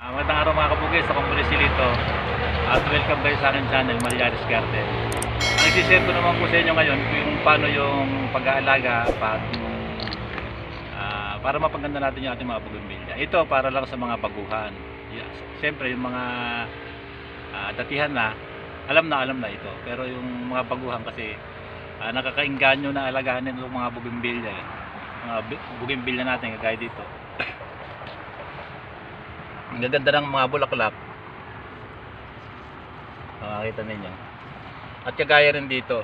Ah, magandang araw mga kabugis, ako muli si Lito at welcome kayo sa aking channel, Malyaris Garden. Ang isi-share ko naman po sa inyo ngayon kung paano yung pag-aalaga at ah, para mapaganda natin yung ating mga bougainvillea. Ito para lang sa mga baguhan. Yes. Siyempre yung mga ah, datihan na, alam na alam na ito. Pero yung mga baguhan kasi uh, nakakainganyo na alagahan nito mga bougainvillea. Eh. Mga bi- bougainvillea natin kagaya dito. Ang gaganda ng mga bulaklak. Makakita ninyo. At kagaya rin dito.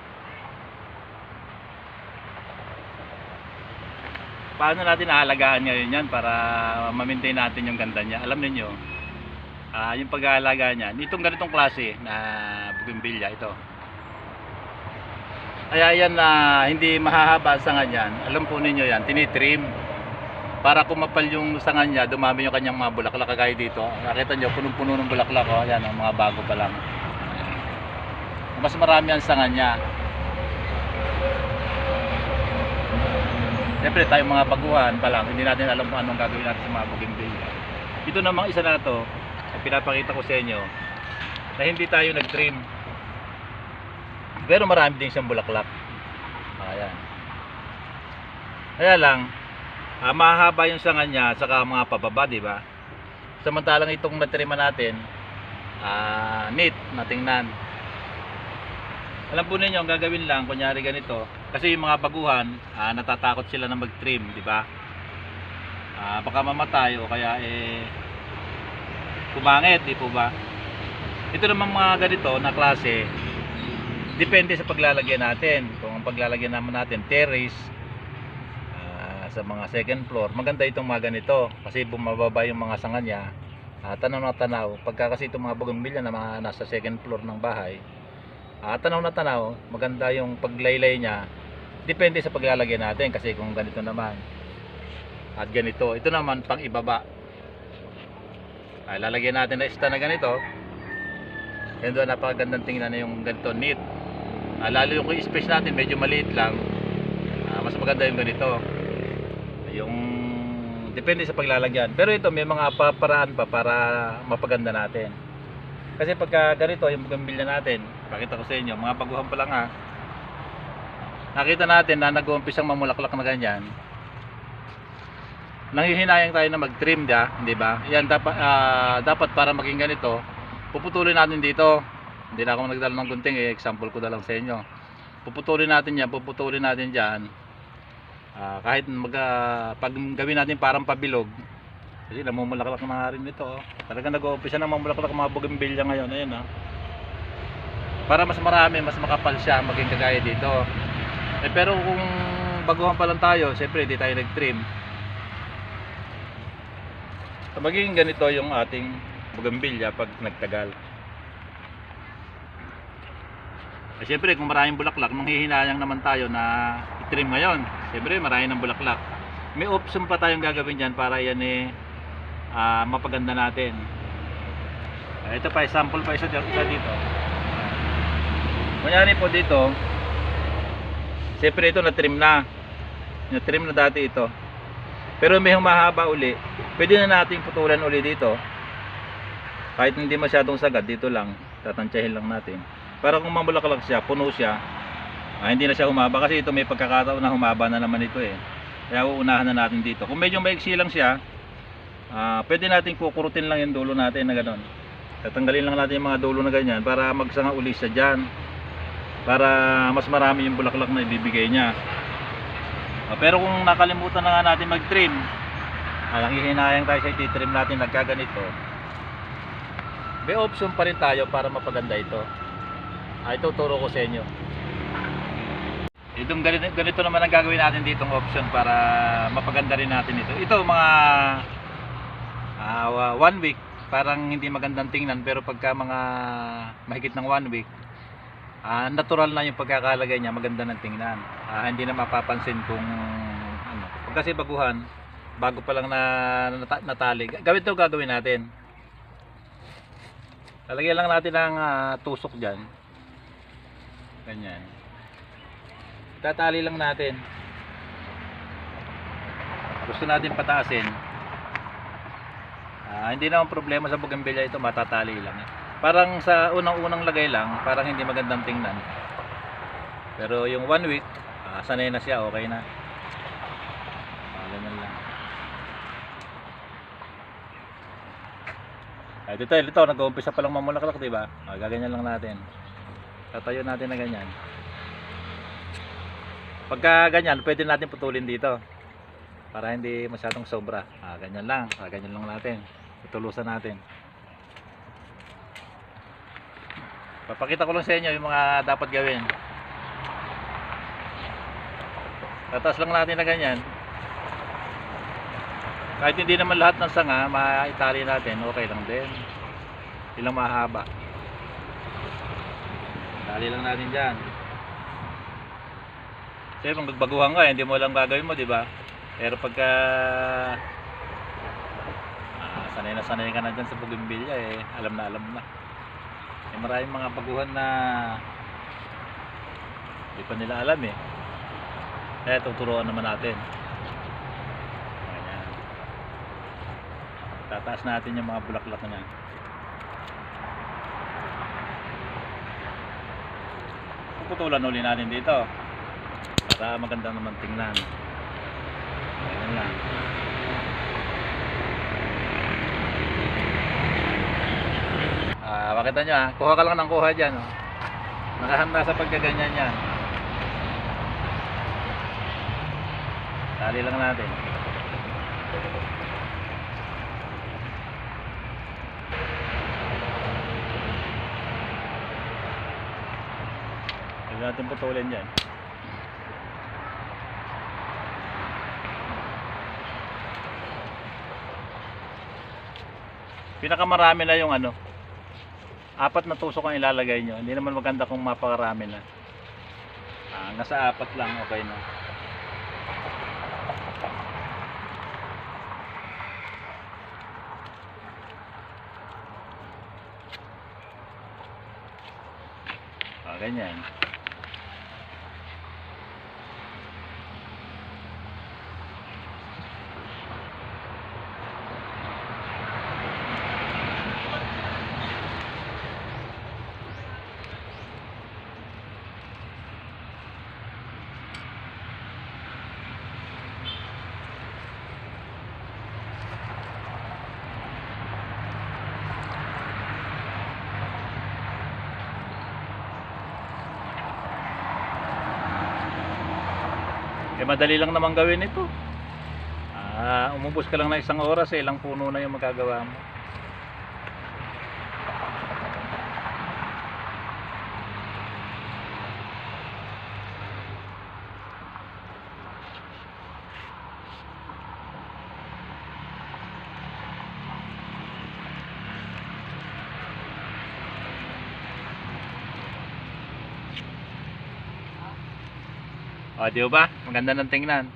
Paano natin aalagaan ngayon yan para ma-maintain natin yung ganda niya? Alam niyo ah yung pag-aalaga niya, itong ganitong klase na bougainvillea ito. Kaya yan na hindi mahahaba sa ganyan. Alam po ninyo yan, tinitrim para kumapal yung sanga niya, dumami yung kanyang mga bulaklak kagaya dito. Nakita niyo, punong-puno ng bulaklak oh. Ayan, ang mga bago pa lang. Mas marami ang sanga niya. Siyempre tayong mga baguhan pa lang, hindi natin alam kung anong gagawin natin sa mga bougainvillea. Ito namang isa na to, ang pinapakita ko sa inyo, na hindi tayo nag-trim. Pero marami din siyang bulaklak. Ayan. Kaya lang, ah, mahaba yung sanga niya saka mga pababa, di ba? Samantalang itong natrima natin, ah, neat, natingnan. Alam po ninyo, ang gagawin lang, kunyari ganito, kasi yung mga baguhan, ah, natatakot sila na mag-trim, di ba? Ah, baka mamatay o kaya eh kumangit, di po ba? Ito naman mga ganito na klase, depende sa paglalagyan natin. Kung ang paglalagyan naman natin terrace, sa mga second floor, maganda itong mga ganito kasi bumababa yung mga sanga niya. Ah, tanaw na tanaw. Pagka kasi itong mga bougainvillea na mga nasa second floor ng bahay, ah, tanaw na tanaw, maganda yung paglaylay niya. Depende sa paglalagyan natin kasi kung ganito naman at ganito. Ito naman pang ibaba. Ay, lalagyan natin na ista na ganito. Yan doon napakagandang tingnan na yung ganito neat. Ah, lalo yung space natin medyo maliit lang. Ah, mas maganda yung ganito. Yung depende sa paglalagyan. Pero ito may mga paparaan pa para mapaganda natin. Kasi pagka ganito yung bougainvillea natin, pakita ko sa inyo, mga baguhan pa lang ha. Nakita natin na nag-uumpisang mamulaklak na ganyan. Nanghihinayang tayo na mag-trim dia, di ba? Yan dapat ah, dapat para maging ganito, puputulin natin dito. Hindi na ako nagdala ng gunting, eh, example ko na lang sa inyo. Puputulin natin yan, puputulin natin diyan. Ah, kahit mag ah, pag gawin natin parang pabilog, kasi namumulaklak na rin ito. Oh. Talagang nag-uumpisa na mamulaklak mga bougainvillea ngayon. Ayun ah. Para mas marami, mas makapal siya maging kagaya dito. Eh, pero kung baguhan pa lang tayo, siyempre hindi tayo nag-trim. So, magiging ganito yung ating bougainvillea pag nagtagal. Eh, siyempre kung maraming bulaklak, manghihinayang naman tayo na i-trim ngayon. Siyempre marami ng bulaklak. May option pa tayong gagawin dyan para yan eh ah, mapaganda natin. Ah, ito pa, sample pa isa, dito. Kunyari po dito, siyempre ito na-trim na. Na-trim na dati ito. Pero may humahaba uli, pwede na nating putulan uli dito. Kahit hindi masyadong sagad, dito lang, tatansyahin lang natin. Para kung mamulaklak siya, puno siya, ah, hindi na siya humaba kasi ito may pagkakataon na humaba na naman ito eh. Kaya uunahan na natin dito. Kung medyo maiksi lang siya, ah, pwede natin kukurutin lang yung dulo natin na gano'n. Tatanggalin lang natin yung mga dulo na ganyan para magsanga uli siya dyan. Para mas marami yung bulaklak na ibibigay niya. Ah, pero kung nakalimutan na nga natin mag-trim, alang hihinayang tayo sa ititrim natin nagkaganito, may option pa rin tayo para mapaganda ito. Ah, ito turo ko sa inyo. Itong ganito, ganito naman ang gagawin natin ditong option para mapaganda rin natin ito. Ito mga ah, wa- one week, parang hindi magandang tingnan pero pagka mga mahigit ng one week, ah, natural na yung pagkakalagay niya, maganda ng tingnan. Ah, hindi na mapapansin kung ano. Kasi baguhan, bago pa lang na nata- natali, gawin ito gagawin natin. Lalagyan lang natin ng ah, tusok dyan. Ganyan. Tatali lang natin. Gusto natin pataasin. Ah, Ah, hindi naman problema sa bougainvillea ito, matatali lang. Parang sa unang-unang lagay lang, parang hindi magandang tingnan. Pero yung one week, ah, sanay na siya, okay na. Ah, ganun lang. Ay, dito, ito, nag-uumpisa pa lang mamulaklak, di ba? Ah, gaganyan lang natin. Tatayo natin na ganyan. Pagka ganyan, pwede natin putulin dito. Para hindi masyadong sobra. Ah, ganyan lang. Ah, ganyan lang natin. Tutulusan natin. Papakita ko lang sa inyo yung mga dapat gawin. Tatas lang natin na ganyan. Kahit hindi naman lahat ng sanga, maitali natin, okay lang din. Ilang mahaba. Tali lang natin dyan. Kasi kung magbaguhan ka, hindi mo lang gagawin mo, di ba? Pero pagka ah, sanay na sanay ka na dyan sa bougainvillea, eh, alam na alam na. Eh, maraming mga baguhan na hindi pa nila alam eh. Kaya tuturuan naman natin. Ayan. Tataas natin yung mga bulaklak niya. Puputulan uli natin dito. Para maganda naman tingnan. Ayan lang. Ah, makita nyo ah. Kuha ka lang ng kuha dyan. Oh. Nakahanda sa pagkaganyan yan. Tali lang natin. Huwag natin putulin dyan. Pinakamarami na yung ano. Apat na tusok ang ilalagay nyo. Hindi naman maganda kung mapakarami na. Ah, nasa apat lang okay na. Ah, ganyan. Eh madali lang naman gawin ito. Ah, umubos ka lang ng isang oras eh, ilang puno na yung magagawa mo. O, di ba? Maganda ng tingnan.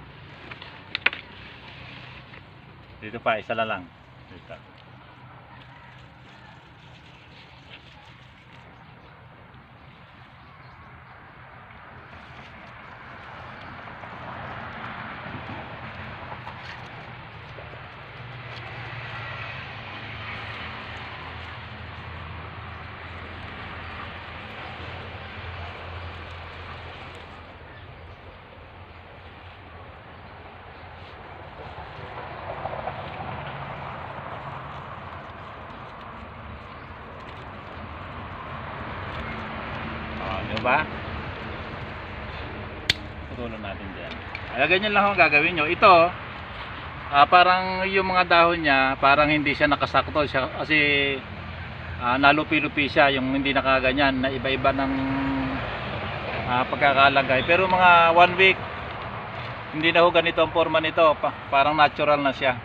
Dito pa, isa lang. Dito. O, di ba? Putulong natin dyan. Kaya ganyan lang ang gagawin nyo. Ito, ah, parang yung mga dahon niya, parang hindi siya nakasakto siya kasi ah, nalupi-lupi siya yung hindi nakaganyan na iba-iba ng ah, pagkakalagay. Pero mga one week, hindi na ho ganito ang forma nito. Pa- parang natural na siya.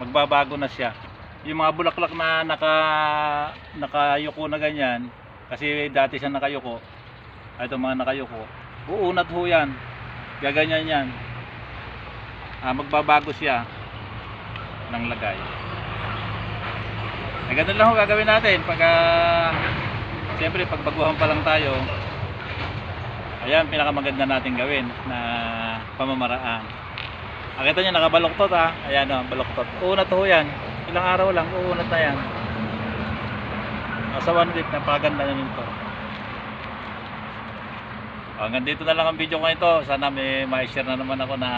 Magbabago na siya. Yung mga bulaklak na naka, nakayuko na ganyan, kasi dati siya nakayuko, ay ito mga nakayuko, uunat ho yan. Gaganyan yan. Ah, magbabago siya ng lagay. Ay, ganun lang ho gagawin natin. Pag, ah, siyempre, pag baguhan pa lang tayo, ayan, pinakamaganda natin gawin na pamamaraan. Nakita nyo, nakabaloktot ha. Ayan o, baloktot. Una to ho yan. ilang araw lang, uunat na yan. Nasa one week, napakaganda na nito. Hanggang dito na lang ang video ko ito. Sana may ma-share na naman ako na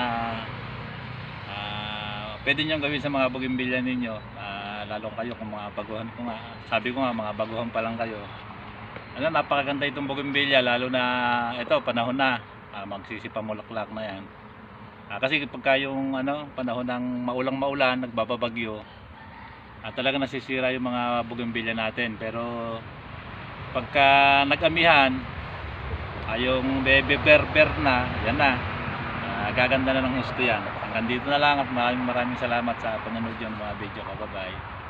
ah, pwede nyo gawin sa mga bugimbilya ninyo. Ah, lalo kayo kung mga baguhan ko nga. Sabi ko nga, mga baguhan pa lang kayo. Ano, napakaganda itong bugimbilya lalo na ito, panahon na. Ah, magsisipamulaklak na yan. Ah, kasi pagka yung ano, panahon ng maulang maulan, nagbababagyo, at talaga nasisira yung mga bugimbilya natin. Pero pagka nag-amihan, ah, yung bebe berber na, yan na. Ah, gaganda na ng gusto yan. Hanggang dito na lang at maraming maraming salamat sa panonood yung mga video ko. Bye-bye.